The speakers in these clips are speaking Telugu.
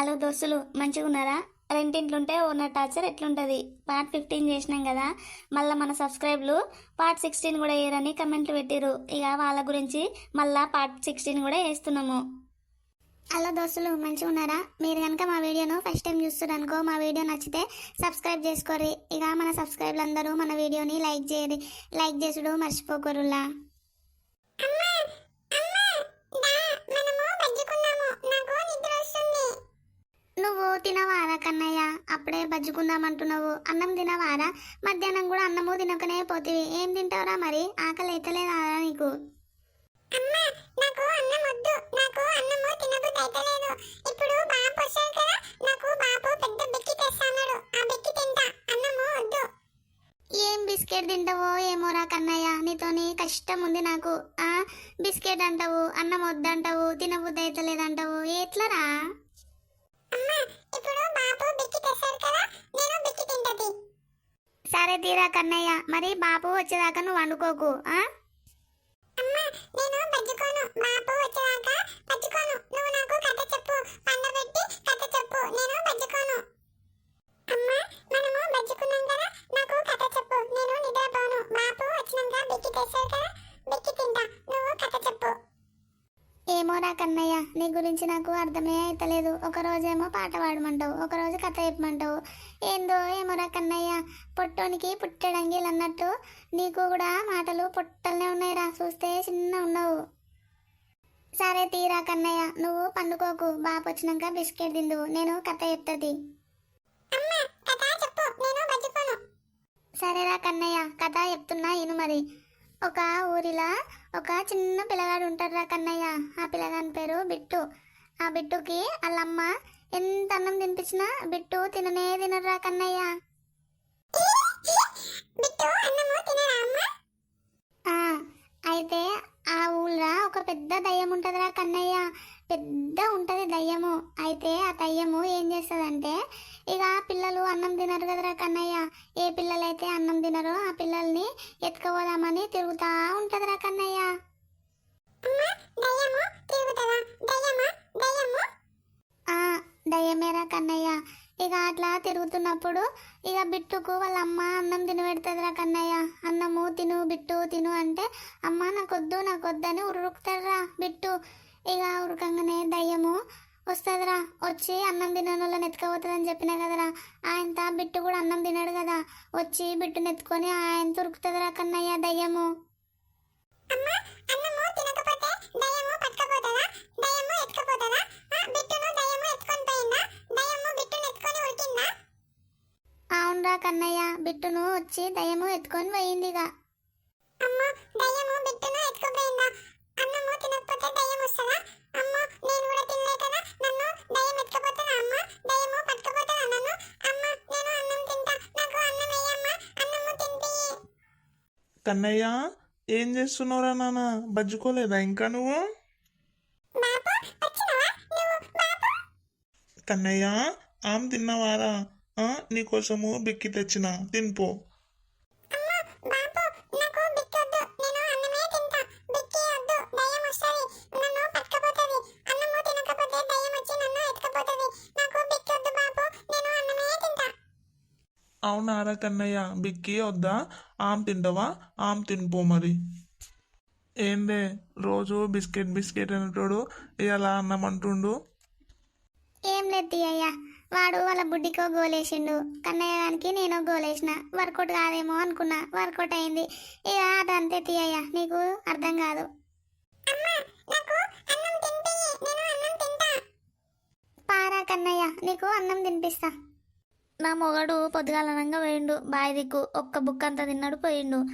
హలో దోస్తులు మంచిగా ఉన్నారా? రెండింట్లుంటే ఉన్న టార్చర్ ఎట్లుంటుంది? పార్ట్ ఫిఫ్టీన్ చేసినాం కదా మళ్ళీ మన సబ్స్క్రైబ్లు పార్ట్ సిక్స్టీన్ కూడా వేయరని కమెంట్లు పెట్టిరు ఇక వాళ్ళ గురించి మళ్ళా పార్ట్ సిక్స్టీన్ కూడా వేస్తున్నాము హలో దోస్తులు మంచిగా ఉన్నారా? మీరు కనుక మా వీడియోను ఫస్ట్ టైం చూస్తున్నారనుకో మా వీడియో నచ్చితే సబ్స్క్రైబ్ చేసుకోర్రి. ఇక మన సబ్స్క్రైబ్లు అందరూ మన వీడియోని లైక్ చేయరి లైక్ చేసుడు మర్చిపోకరులా నువ్వు తినవారా కన్నయ్య? అప్పుడే బజ్జుకుందామంటున్నావు. అన్నం తినవారా? మధ్యాహ్నం కూడా అన్నము తినకనే పోతివి. ఏం తింటావురా మరి? ఆకలి అయితలేదా నీకు? ఏం బిస్కెట్ తింటావో ఏమోరా కన్నయ్య? నీతోని కష్టం ఉంది నాకు. ఆ బిస్కెట్ అంటావు అన్నం వద్దంటావు తినబుద్ధి అయితలేదంటావు. ఎట్లరా? సరే తీరా కన్నయ్య. మరి బాపు వచ్చేదాకా నువ్వు వండుకోకు ఆ? అమ్మా నేను బజ్జుకోను. నీ గురించి నాకు అర్థమే అయితలేదు. ఒక రోజేమో పాట పాడమంటావు ఒక రోజు కథ చెప్పమంటావు. ఏందో ఏమోరా కన్నయ్య పొట్టోనికి పుట్టడంగిలు అన్నట్టు నీకు కూడా మాటలు పొట్టలనే ఉన్నాయిరా చూస్తే చిన్న ఉన్నావు. సరే తీరా కన్నయ్య నువ్వు పండుకోకు బాపు వచ్చినాక బిస్కెట్ తిందువు నేను కథ చెప్తుంది. సరేరా కన్నయ్య కథ చెప్తున్నా ఇను మరి. ఒక ఊరిలా ఒక చిన్న పిల్లగాడు ఉంటాడురా కన్నయ్య. ఆ పిల్లగాని పేరు బిట్టు. ఆ బిట్టుకి వాళ్ళమ్మ ఎంత అన్నం తినిపించినా బిట్టు తిననే తినరా కన్నయ్య అయితే ఆ ఊళ్ళో ఒక పెద్ద దయ్యం ఉంటుందిరా కన్నయ్య. పెద్ద ఉంటది దయ్యము. అయితే ఆ దయ్యము ఏం చేస్తుందంటే ఇక పిల్లలు అన్నం తినరు కదరా కన్నయ్య. ఏ పిల్లలైతే అన్నం తినరో ఆ పిల్లల్ని ఎత్తుకుపోదామని తిరుగుతా ఉంటదిరా కన్నయ్య. దయ్యమేరా కన్నయ్య. ఇక అట్లా తిరుగుతున్నప్పుడు ఇక బిట్టుకు వాళ్ళ అమ్మ అన్నం తిని పెడుతుందిరా కన్నయ్య. అన్నము తిను బిట్టు తిను అంటే అమ్మ నాకొద్దు నాకొద్దని ఉరుకుతారా బిట్టు. ఇక ఉరకంగానే దయ్యము వస్తుందిరా. వచ్చి అన్నం తినని వాళ్ళని ఎత్తుకపోతుందని చెప్పినా కదరా. ఆయనతో బిట్టు కూడా అన్నం తినడు కదా. వచ్చి బిట్టుని ఎత్తుకొని ఆయన ఉరుకుతుందిరా కన్నయ్య దయ్యము. అమ్మా అన్నము తినకపోతే కన్నయ్య బిట్టును వచ్చి దయ్యము ఎత్తుకొని పోయింది ఇక అమ్మా దయ్యము బిట్టును ఎత్తుకుపోయిందా అన్నము తినకపోతే దయ్యం వస్తుందా? అమ్మా నేను కూడా తినలే కదా నన్ను దయ్యం ఎత్తుకుపోతుందా అమ్మా? దయ్యము పట్టుకుపోతుందా నన్ను? అమ్మా నేను అన్నం తింటా. నాకు అన్నం వేయమ్మా అన్నము తింపి కన్నయ్య ఏం చేస్తున్నావురా నాన్న? బజ్జుకోలేదా ఇంకా నువ్వు? కన్నయ్య ఆమె తిన్నవారా? నీకోసము బిక్కి తెచ్చిన. తినిపో. అవునారా కన్నయ్య? బిక్కి వద్దా? ఆమె తింటావా? ఆమె తినిపో మరి. ఏందే? రోజు బిస్కెట్ బిస్కెట్ అనేటోడు ఇలా అన్నమంటుండు ఏం లేదు అయ్యా. వాడు వాళ్ళ బుడ్డికో గోలేసిండు. కన్నయ్య గానికి నేను గోలేసిన. వర్కౌట్ కాదేమో అనుకున్నా. వర్కౌట్ అయింది. ఇక అదంతే తీయ్య నీకు అర్థం కాదు. పారా కన్నయ్య. నీకు అన్నం తినిపిస్తా. నా మొగడు పొద్దుగాలనంగా పోయిండు. బాయి దిక్కు ఒక్క బుక్ అంతా తిన్నాడు పోయిండు.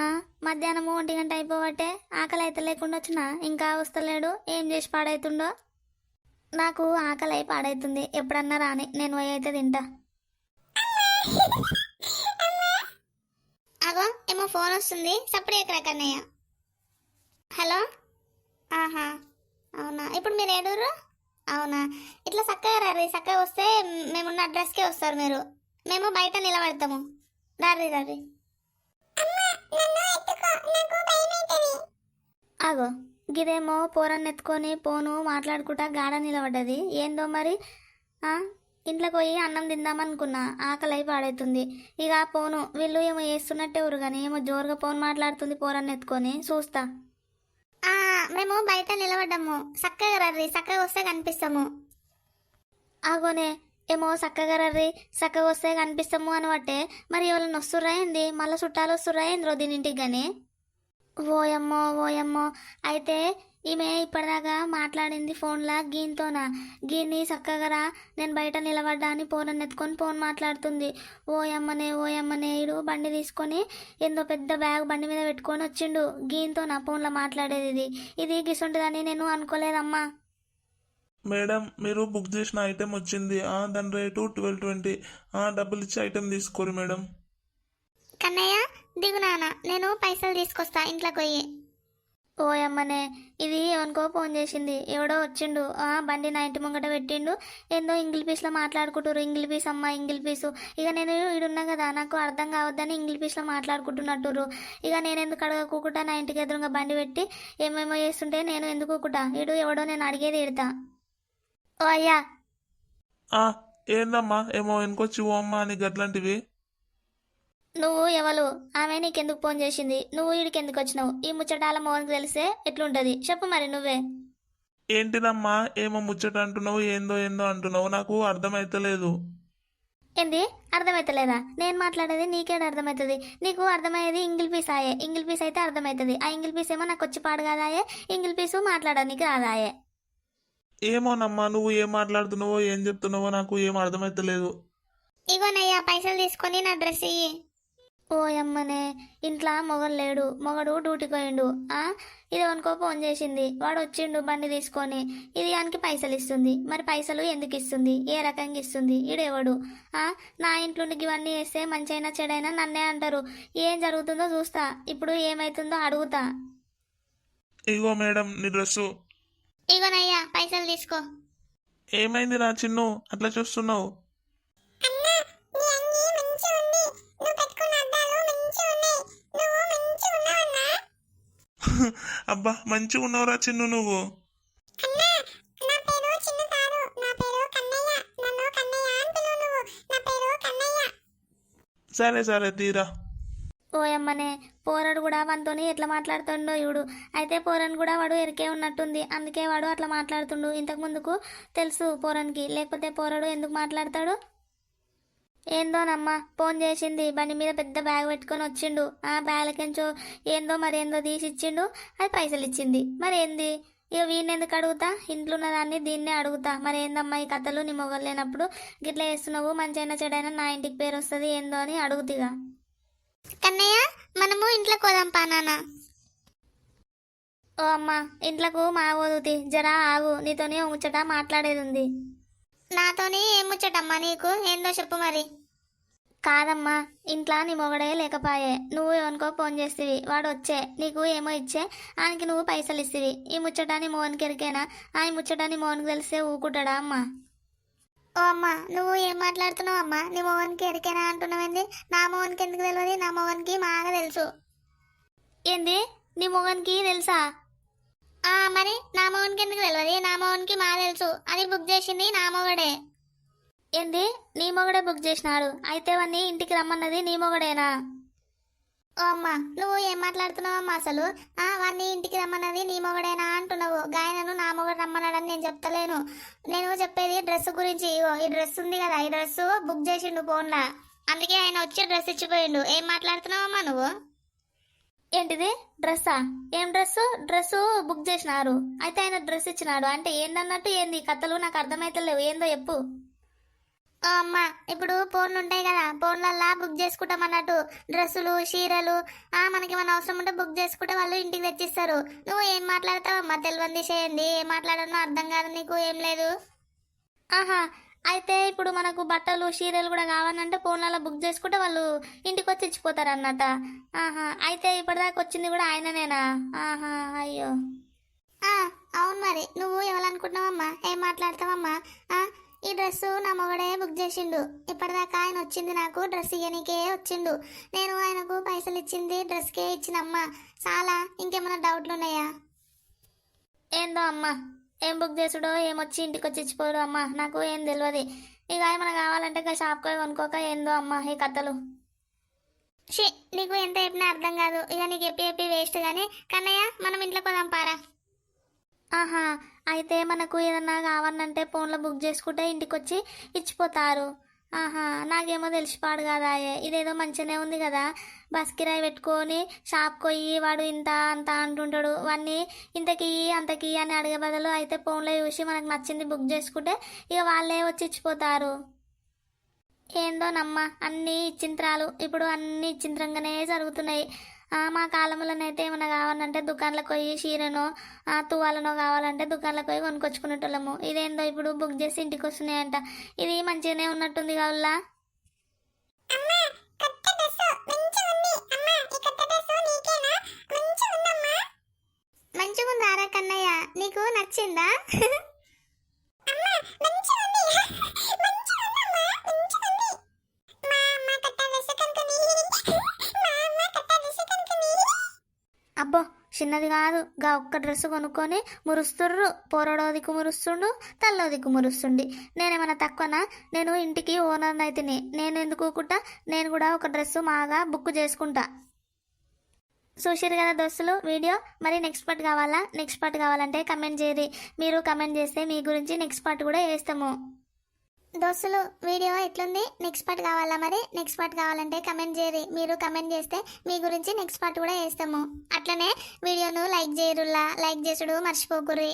ఆ, మధ్యాహ్నము ఒంటి గంట అయిపోవట్టే. ఆకలి అయితే లేకుండా వచ్చినా. ఇంకా వస్తలేడు ఏం చేసి పాడైతుండో? నాకు ఆకలి అయి పాడైతుంది. ఎప్పుడన్నా రాని నేను పోయి అయితే తింటా. అగో ఏమో ఫోన్ వస్తుంది. సప్పుడు ఎక్కడ కన్నయ్య. హలో? ఆహా అవునా? ఇప్పుడు మీరు ఏడూరు? అవునా? ఇట్లా చక్కగా రారి. చక్కగా వస్తే మేమున్న అడ్రస్కే వస్తారు మీరు. మేము బయట నిలబడతాము. రారి రారి. అమ్మా గిదేమో పోరన్ని ఎత్తుకొని పోను మాట్లాడుకుంటా గాఢ నిలబడ్డది. ఏందో మరి? ఇంట్లోకి పోయి అన్నం తిందామనుకున్నా. ఆకలి పాడైతుంది. ఇక పోను. వీళ్ళు ఏమో చేస్తున్నట్టే ఊరు కానీ ఏమో జోరుగా పోను మాట్లాడుతుంది పోరన్ని ఎత్తుకొని చూస్తా మేము బయట నిలబడ్డాము. చక్కగా రర్రి చక్కగా వస్తే కనిపిస్తాము. ఆగోనే. ఏమో చక్కగా రర్రి చక్కగా వస్తే కనిపిస్తాము అనబట్టే. మరి ఎవరైనా వస్తుర్రా ఏంది? మళ్ళీ చుట్టాలు వస్తుర్రా ఏంద్రో ఇంటికి కానీ ఓయమ్మో ఓయమ్మో. అయితే ఈమె ఇప్పటిదాకా మాట్లాడింది ఫోన్లా గీన్తోనా? గీని చక్కగా నేను బయట నిలబడ్డా అని ఫోన్ ఎత్తుకొని ఫోన్ మాట్లాడుతుంది. ఓయమ్మనే ఓయమ్మనే ఇడు బండి తీసుకొని ఏందో పెద్ద బ్యాగ్ బండి మీద పెట్టుకొని వచ్చిండు. గీన్తో నా ఫోన్లో మాట్లాడేది ఇది? ఇది గిసుంటుందని నేను అనుకోలేదమ్మా. మేడం మీరు బుక్ చేసిన ఐటెం వచ్చింది. ఆ, దాని రేటు ట్వెల్వ్ ట్వంటీ. డబ్బులు ఇచ్చి ఐటెం తీసుకోరు మేడం. కన్నయ్య దిగు నాన్న నేను పైసలు తీసుకొస్తా ఇంట్లోకి పోయి ఓయమ్మనే ఇది ఎవరికో ఫోన్ చేసింది ఎవడో వచ్చిండు. ఆ బండి నా ఇంటి ముంగట పెట్టిండు. ఏందో ఇంగిల్ పీస్లో మాట్లాడుకుంటారు ఇంగిల్ పీస్ అమ్మ ఇంగిల్ పీసు. ఇక నేను ఈడున్నా కదా నాకు అర్థం కావద్దని ఇంగిల్ పీస్లో మాట్లాడుకుంటున్నట్టురు ఇక నేను ఎందుకు అడగకుండా నా ఇంటికి ఎదురుగా బండి పెట్టి ఏమేమో చేస్తుంటే నేను ఎందుకు కూకుటా ఈడు ఎవడో నేను అడిగేది ఇడతా ఓ అయ్యా. ఏందమ్మా? ఏమో వెనుకొచ్చి ఓ అమ్మ అని గట్లాంటివి? నువ్వు ఎవరు ఆమె నీకెందుకు ఫోన్ చేసింది? నువ్వు ఈడికి ఎందుకు వచ్చినావు? ఈ ముచ్చటాల మోహన్కి తెలిస్తే ఎట్లుంటది? చెప్పు మరి నువ్వే. ఏంటిదమ్మా? ఏమో ముచ్చట అంటున్నావు ఏందో ఏందో అంటున్నావు. నాకు అర్థమైతలేదు. ఏంది? అర్థమైతలేదా? నేను మాట్లాడేది నీకేడ అర్థమవుతుంది నీకు అర్థమయ్యేది ఇంగిల్ పీస్ ఆయే. ఇంగిల్ పీస్ అయితే అర్థమవుతుంది ఆ ఇంగిల్ పీస్ ఏమో నాకు వచ్చి పాడు కాదాయే. ఇంగిల్ పీసు మాట్లాడడానికి రాదాయే. ఏమోనమ్మా నువ్వు ఏం మాట్లాడుతున్నావో ఏం చెప్తున్నావో నాకు ఏం అర్థమైతలేదు. ఇగోనయ్యా పైసలు తీసుకొని నా డ్రెస్ ఇయ్యి. ఓ అమ్మనే ఇంట్లో మొగలు లేడు మొగడు డ్యూటీకి పోయిండు ఆ? ఇది అనుకో ఫోన్ చేసింది వాడు వచ్చిండు బండి తీసుకొని ఇది దానికి పైసలు ఇస్తుంది మరి పైసలు ఎందుకు ఇస్తుంది ఏ రకంగా ఇస్తుంది ఈడెవడు ఆ? నా ఇంట్లో ఇవన్నీ వేస్తే మంచైనా చెడైనా నన్నే అంటారు ఏం జరుగుతుందో చూస్తా ఇప్పుడు ఏమైతుందో అడుగుతా. ఇగో మేడం నీ డ్రెస్సు. ఇగోనయ్యా పైసలు తీసుకో. ఏమైంది నా చిన్ను అట్లా చూస్తున్నావు? అబ్బా మంచిగా ఉన్నావురా చిన్ను నువ్వు. అన్నా నా పేరు చిన్న కాదు. నా పేరు కన్నయ్య. నన్ను కన్నయ్య అని పిలువు నువ్వు. నా పేరు కన్నయ్య. సరే సరే తీరా. ఓయమ్మనే పోరడు కూడా వానితోని ఎట్లా మాట్లాడుతుండో ఇవుడు అయితే పోరన్ కూడా వాడు ఎరికే ఉన్నట్టుంది. అందుకే వాడు అట్లా మాట్లాడుతుండు. ఇంతకు ముందుకు తెలుసు పోరన్కి. లేకపోతే పోరడు ఎందుకు మాట్లాడతాడు? ఏందోనమ్మా ఫోన్ చేసింది. బండి మీద పెద్ద బ్యాగ్ పెట్టుకొని వచ్చిండు. ఆ బ్యాగ్లకెంచో ఏందో మరి ఏందో తీసి ఇచ్చిండు అది పైసలు ఇచ్చింది మరి ఏంది ఇక వీడిని ఎందుకు అడుగుతా? ఇంట్లో ఉన్న దాన్ని అడుగుతా. మరి ఏందమ్మా ఈ కథలు? నీ మొగలు లేనప్పుడు గిట్లా వేస్తున్నావు మంచైనా చెడైనా నా ఇంటికి పేరు వస్తుంది ఏందో అని అడుగుతిగా. కన్నయ్య మనము ఇంట్లోకి పోదాం పా నాన్న. ఓ అమ్మ ఇంట్లోకు మా జరా ఆగు. నీతోని ముచ్చట మాట్లాడేది ఉంది నాతోని ఏం ముచ్చటమ్మా నీకు? ఏందో చెప్పు మరి. కాదమ్మా ఇంట్లో నీ మొగడే లేకపాయే. నువ్వు ఎవరికో ఫోన్ చేస్తేవి. వాడు వచ్చే. నీకు ఏమో ఇచ్చే. ఆయనకి నువ్వు పైసలు ఇస్తేవి. ఈ ముచ్చట నీ మోహన్కి ఎరికేనా? ఆ ఈ ముచ్చట నీ మోహన్కి తెలిస్తే ఊకుంటాడా అమ్మా? ఓ అమ్మా నువ్వు ఏం మాట్లాడుతున్నావు అమ్మా? నీ మోహన్కి ఎరికేనా అంటున్నావేంది నా మోహన్కి ఎందుకు తెలియదు? నా మోహన్కి బాగా తెలుసు. ఏంది? నీ మోహన్కి తెలుసా? మరి నా మోహన్కి ఎందుకు తెలియదు నా మోహన్కి మా తెలుసు. అది బుక్ చేసింది నా మొగడే ఏంది? నీ మొగడే బుక్ చేసినాడు అయితే వాన్ని ఇంటికి రమ్మన్నది నీ మొగడేనా ఓ అమ్మా నువ్వు ఏం మాట్లాడుతున్నావు అమ్మా అసలు? ఆ వాన్ని ఇంటికి రమ్మన్నది నీ మొగడేనా అంటున్నావు. గాయనను నా మొగడు రమ్మన్నాడని నేను చెప్తలేను. నేను చెప్పేది డ్రెస్ గురించి. ఇగో ఈ డ్రెస్ ఉంది కదా ఈ డ్రెస్ బుక్ చేసిండు ఫోన్లా. అందుకే ఆయన వచ్చి డ్రెస్ ఇచ్చిపోయిండు. ఏం మాట్లాడుతున్నావమ్మా నువ్వు? ఏంటిది? డ్రెస్సా? ఏం డ్రెస్ డ్రెస్ బుక్ చేసినారు. అయితే ఆయన డ్రెస్ ఇచ్చినాడు. అంటే ఏందన్నట్టు ఏంది? కథలు నాకు అర్థమైతలేవు. ఏందో చెప్పు. అమ్మా ఇప్పుడు ఫోన్లు ఉంటాయి కదా. ఫోన్లల్లా బుక్ చేసుకుంటాం అన్నట్టు. డ్రెస్సులు చీరలు. ఆ మనకి మన అవసరం ఉంటే బుక్ చేసుకుంటే వాళ్ళు ఇంటికి తెచ్చిస్తారు. నువ్వు ఏం మాట్లాడతావమ్మా? తెలియంది చేయండి. ఏం మాట్లాడనో అర్థం కాదు నీకు. ఏం లేదు. ఆహా అయితే ఇప్పుడు మనకు బట్టలు చీరలు కూడా కావాలంటే ఫోన్లలో బుక్ చేసుకుంటే వాళ్ళు ఇంటికి వచ్చి ఇచ్చిపోతారు అన్నట్ట ఆహా అయితే ఇప్పటిదాకా వచ్చింది కూడా ఆయననేనా? ఆహా అయ్యో. అవును మరి. నువ్వు ఎవరనుకుంటున్నావమ్మా ఏం మాట్లాడతావమ్మా? ఈ డ్రెస్ నా మొగడే బుక్ చేసిండు. ఇప్పటిదాకా ఆయన వచ్చింది నాకు డ్రెస్ ఇయ్యనికే వచ్చిండు. నేను ఆయనకు పైసలు ఇచ్చింది డ్రెస్కే ఇచ్చినమ్మా. చాలా ఇంకేమైనా డౌట్లు ఉన్నాయా ఏందో అమ్మా. ఏం బుక్ చేసుడో ఏమొచ్చి ఇంటికి వచ్చి ఇచ్చిపోడు అమ్మ నాకు ఏం తెలియదు ఇక ఏమైనా కావాలంటే ఇక షాప్కి పోయి కొనుక్కోక ఏందో అమ్మ ఈ కథలు. షీ నీకు ఎంత చెప్పినా అర్థం కాదు. ఇక నీకు చెప్పి చెప్పి వేస్ట్ కానీ కన్నయ్య మనం ఇంట్లోకి పోదాం పారా. ఆహా అయితే మనకు ఏదన్నా కావాలంటే ఫోన్లో బుక్ చేసుకుంటే ఇంటికి వచ్చి ఇచ్చిపోతారు. ఆహా నాకేమో తెలిసిపాడు కదా ఇదేదో మంచిగానే ఉంది కదా. బస్ కిరాయి పెట్టుకొని షాప్కి పోయి వాడు ఇంత అంత అంటుంటాడు. వాడిని ఇంతకి అంతకి అని అడిగే బదులు అయితే ఫోన్లో చూసి మనకు నచ్చింది బుక్ చేసుకుంటే ఇక వాళ్ళే వచ్చి ఇచ్చిపోతారు. ఏందో నమ్మ అన్నీ ఇచ్చింత్రాలు ఇప్పుడు అన్నీ ఇచ్చింత్రంగానే జరుగుతున్నాయి. మా కాలంలోనైతే ఏమైనా కావాలంటే దుకాణాలకు పోయి చీరనో ఆ, తువ్వాలనో కావాలంటే దుకాణాలకు పోయి కొనుక్కొచ్చుకునేటోళ్ళము. ఇదేందో ఇప్పుడు బుక్ చేసి ఇంటికి వస్తున్నాయంట. ఇది మంచిగానే ఉన్నట్టుంది కావులా అమ్మా కొత్త డ్రెస్ మంచిగా ఉంది చిన్నది కాదు. గా ఒక్క డ్రెస్ కొనుక్కొని మురుస్తుర్రు పోరడో దిక్కు మురుస్తుండు తల్లో దిక్కు మురుస్తుండి. నేనేమన్నా తక్కువనా? నేను ఇంటికి ఓనర్ అయితేనే. నేను ఎందుకు నేను కూడా ఒక డ్రెస్ మాగా బుక్ చేసుకుంటా. చూసారు కదా దోస్తులు వీడియో? మరి నెక్స్ట్ పార్ట్ కావాలా? నెక్స్ట్ పార్ట్ కావాలంటే కమెంట్ చేయరు మీరు కమెంట్ చేస్తే మీ గురించి నెక్స్ట్ పార్ట్ కూడా వేస్తాము దోస్తులు వీడియో ఎట్లుంది? నెక్స్ట్ పార్ట్ కావాలా మరి? నెక్స్ట్ పార్ట్ కావాలంటే కమెంట్ చేయరి మీరు కమెంట్ చేస్తే మీ గురించి నెక్స్ట్ పార్ట్ కూడా వేస్తాము అట్లనే వీడియోను లైక్ చేయరులా లైక్ చేసుడు మర్చిపోకుర్రి.